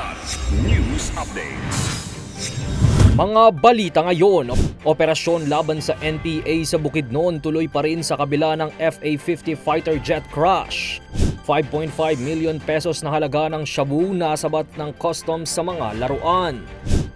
Kilat News Updates. Mga balita ngayon, operasyon laban sa NPA sa Bukidnon tuloy pa rin sa kabila ng FA-50 fighter jet crash. 5.5 million pesos na halaga ng shabu na sabat ng customs sa mga laruan.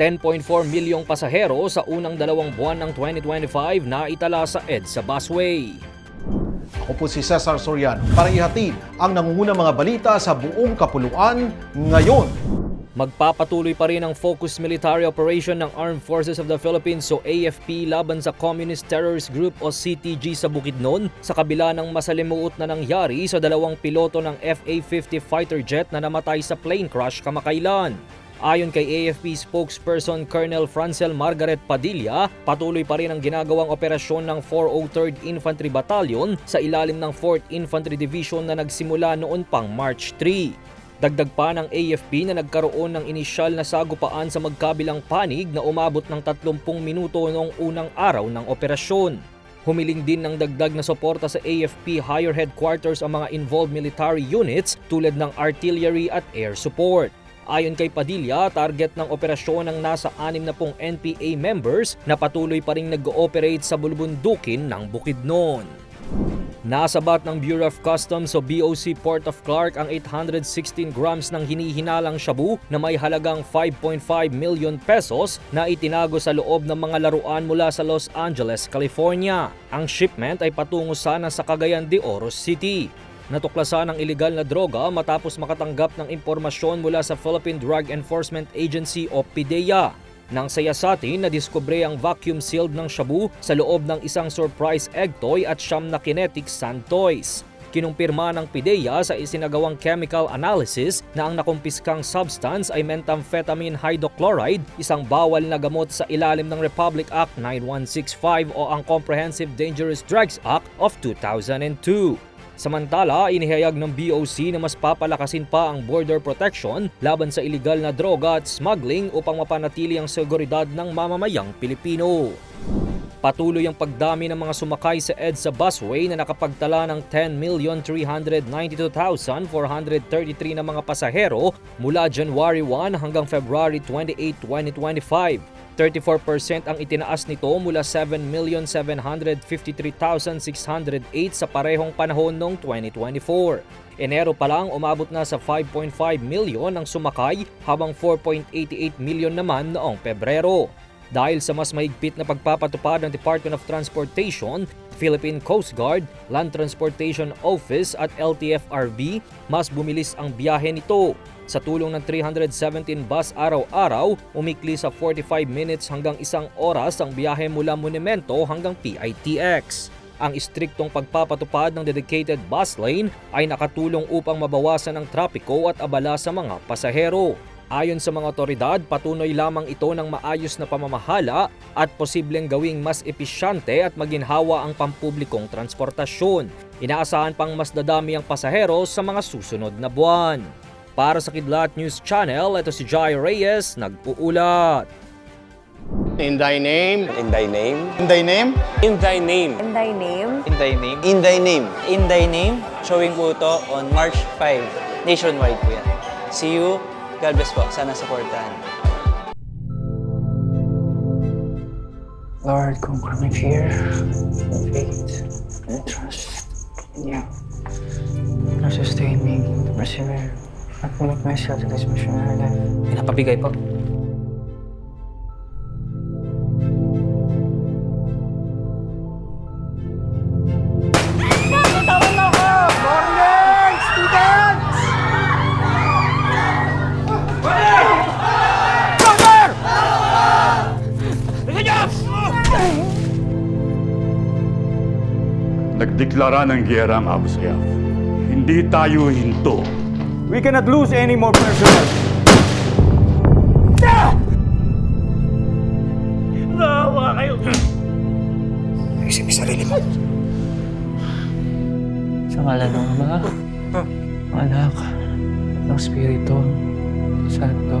10.4 milyong pasahero sa unang dalawang buwan ng 2025 na itala sa EDSA busway. Ako po si Cesar Soriano para ihatid ang nangungunang mga balita sa buong kapuluan ngayon. Magpapatuloy pa rin ang focused military operation ng Armed Forces of the Philippines o AFP laban sa Communist Terrorist Group o CTG sa Bukidnon sa kabila ng masalimuot na nangyari sa dalawang piloto ng FA-50 fighter jet na namatay sa plane crash kamakailan. Ayon kay AFP spokesperson Colonel Francel Margaret Padilla, patuloy pa rin ang ginagawang operasyon ng 403rd Infantry Battalion sa ilalim ng 4th Infantry Division na nagsimula noon pang March 3. Dagdag pa ng AFP na nagkaroon ng inisyal na sagupaan sa magkabilang panig na umabot ng 30 minuto noong unang araw ng operasyon. Humiling din ng dagdag na suporta sa AFP higher headquarters ang mga involved military units tulad ng artillery at air support. Ayon kay Padilla, target ng operasyon ng nasa 60 NPA members na patuloy pa rin nag-ooperate sa bulubundukin ng Bukidnon. Nasabat ng Bureau of Customs o BOC Port of Clark ang 816 grams ng hinihinalang shabu na may halagang 5.5 million pesos na itinago sa loob ng mga laruan mula sa Los Angeles, California. Ang shipment ay patungo sana sa Cagayan de Oro City. Natuklasan ang ilegal na droga matapos makatanggap ng impormasyon mula sa Philippine Drug Enforcement Agency o PDEA. Nang sayasatin, nadiskubre ang vacuum-sealed ng shabu sa loob ng isang surprise egg toy at siyam na kinetic sand toys. Kinumpirma ng PIDEA sa isinagawang chemical analysis na ang nakumpiskang substance ay methamphetamine hydrochloride, isang bawal na gamot sa ilalim ng Republic Act 9165 o ang Comprehensive Dangerous Drugs Act of 2002. Samantala, inihayag ng BOC na mas papalakasin pa ang border protection laban sa iligal na droga at smuggling upang mapanatili ang seguridad ng mamamayang Pilipino. Patuloy ang pagdami ng mga sumakay sa EDSA busway na nakapagtala ng 10,392,433 na mga pasahero mula January 1 hanggang February 28, 2025. 34% ang itinaas nito mula 7,753,608 sa parehong panahon noong 2024. Enero pa lang umabot na sa 5.5 milyon ang sumakay habang 4.88 milyon naman noong Pebrero. Dahil sa mas mahigpit na pagpapatupad ng Department of Transportation, Philippine Coast Guard, Land Transportation Office at LTFRB, mas bumilis ang biyahe nito. Sa tulong ng 317 bus araw-araw, umikli sa 45 minutes hanggang isang oras ang biyahe mula Monumento hanggang PITX. Ang istriktong pagpapatupad ng dedicated bus lane ay nakatulong upang mabawasan ang trapiko at abala sa mga pasahero. Ayon sa mga otoridad, patunoy lamang ito ng maayos na pamamahala at posibleng gawing mas episyante at maginhawa ang pampublikong transportasyon. Inaasahan pang mas dadami ang pasahero sa mga susunod na buwan. Para sa Kidlat News Channel, ito si Jai Reyes, nagpuulat. In thy name, In thy name, in thy name, in thy name, In thy name, in thy name, in thy name. In Thy Name, showing po ito on March 5. Nationwide po yan. See you. God bless po. Sana supportahan. Lord, conquer my fear, faith, and trust in you. Lord, sustain me to persevere and commit myself to this missionary life. Pinapabigay po. Nagdeklara ng giyera ang Abu Sayyaf. Hindi tayo hinto. We cannot lose any more personnel. Sa ngalan ng Ama, Anak, ng Espiritu, Santo.